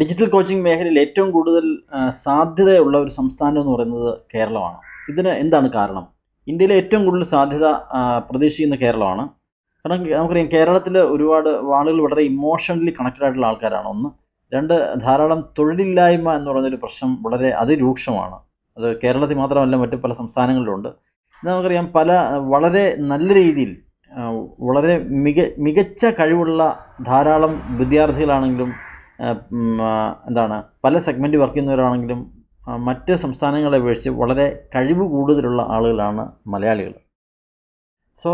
Digital coaching മേഖലയിൽ ഏറ്റവും കൂടുതൽ സാധ്യതയുള്ള ഒരു സംസ്ഥാനം എന്ന് പറയുന്നത് കേരളമാണ്. ഇതിന് എന്താണ് കാരണം? ഇന്ത്യയിലെ ഏറ്റവും കൂടുതൽ സാധ്യത പ്രതീക്ഷിക്കുന്ന കേരളമാണ്. കാരണം നമുക്കറിയാം കേരളത്തിൽ ഒരുപാട് ആളുകൾ വളരെ ഇമോഷണലി കണക്റ്റഡ് ആയിട്ടുള്ള ആൾക്കാരാണ്. ഒന്ന്. രണ്ട് ധാരാളം തൊഴിലില്ലായ്മ എന്ന് പറയുന്നൊരു പ്രശ്നം വളരെ അതിരൂക്ഷമാണ്. അത് കേരളത്തിൽ മാത്രമല്ല മറ്റു പല സംസ്ഥാനങ്ങളിലുണ്ട്. നമുക്കറിയാം പല വളരെ നല്ല രീതിയിൽ വളരെ മിക മികച്ച കഴിവുള്ള ധാരാളം വിദ്യാർത്ഥികളാണെങ്കിലും എന്താണ് പല സെഗ്മെന്റ് വർക്ക് ചെയ്യുന്നവരാണെങ്കിലും മറ്റ് സംസ്ഥാനങ്ങളെ അപേക്ഷിച്ച് വളരെ കഴിവ് കൂടുതലുള്ള ആളുകളാണ് മലയാളികൾ. സോ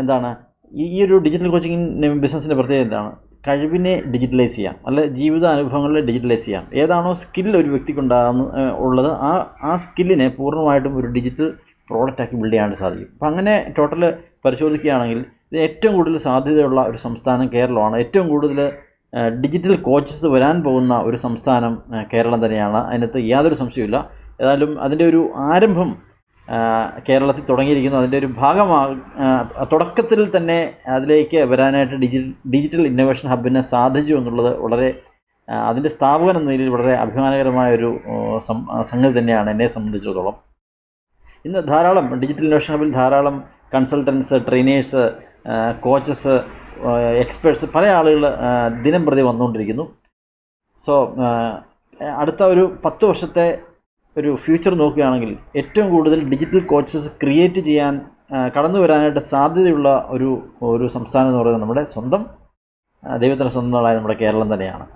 എന്താണ് ഈ ഒരു ഡിജിറ്റൽ കോച്ചിങ് ബിസിനസ്സിന്റെ പ്രത്യേകത എന്താണ്? കഴിവിനെ ഡിജിറ്റലൈസ് ചെയ്യാം അല്ലെ ജീവിത അനുഭവങ്ങളെ ഡിജിറ്റലൈസ് ചെയ്യാം ഏതാണോ സ്കിൽ ഒരു വ്യക്തിക്ക് ഉണ്ടാകുന്ന ഉള്ളത് ആ ആ സ്കില്ലിനെ പൂർണമായിട്ടും ഒരു ഡിജിറ്റൽ പ്രോഡക്റ്റ് ആക്കി ബിൽഡ് ചെയ്യാനായിട്ട് സാധിക്കും. അപ്പം അങ്ങനെ ടോട്ടൽ പരിശോധിക്കുകയാണെങ്കിൽ ഇത് ഏറ്റവും കൂടുതൽ സാധ്യതയുള്ള ഒരു സംസ്ഥാനം കേരളമാണ്. ഏറ്റവും കൂടുതൽ ഡിജിറ്റൽ കോച്ചസ് വരാൻ പോകുന്ന ഒരു സംസ്ഥാനം കേരളം തന്നെയാണ്. അതിനകത്ത് യാതൊരു സംശയമില്ല ഏതായാലും അതിന്റെ ഒരു ആരംഭം കേരളത്തിൽ തുടങ്ങിയിരിക്കുന്നു. അതിന്റെ ഒരു ഭാഗമാ തുടക്കത്തിൽ തന്നെ അതിലേക്ക് വരാനായിട്ട് ഡിജി ഡിജിറ്റൽ ഇന്നോവേഷൻ ഹബിന് സാധിച്ചു എന്നുള്ളത് വളരെ അതിന്റെ സ്ഥാപകൻ എന്ന നിലയിൽ വളരെ അഭിമാനകരമായ ഒരു സംഗതി തന്നെയാണ് എന്നെ സംബന്ധിച്ചിടത്തോളം. ഇന്ന് ധാരാളം ഡിജിറ്റൽ ഇന്നോവേഷൻ ഹബിൽ ധാരാളം കൺസൾട്ടൻസ് ട്രെയിനേഴ്സ് കോച്ചസ് എക്സ്പേർട്സ് പല ആളുകൾ ദിനം പ്രതി വന്നുകൊണ്ടിരിക്കുന്നു. സോ അടുത്ത ഒരു പത്ത് വർഷത്തെ ഒരു ഫ്യൂച്ചർ നോക്കുകയാണെങ്കിൽ ഏറ്റവും കൂടുതൽ ഡിജിറ്റൽ കോച്ചസ് ക്രിയേറ്റ് ചെയ്യാൻ കടന്നു വരാനായിട്ട് സാധ്യതയുള്ള ഒരു ഒരു സംസ്ഥാനം എന്ന് പറയുന്നത് നമ്മുടെ സ്വന്തം ദൈവത്തിന്റെ സ്വന്തമായ നമ്മുടെ കേരളം തന്നെയാണ്.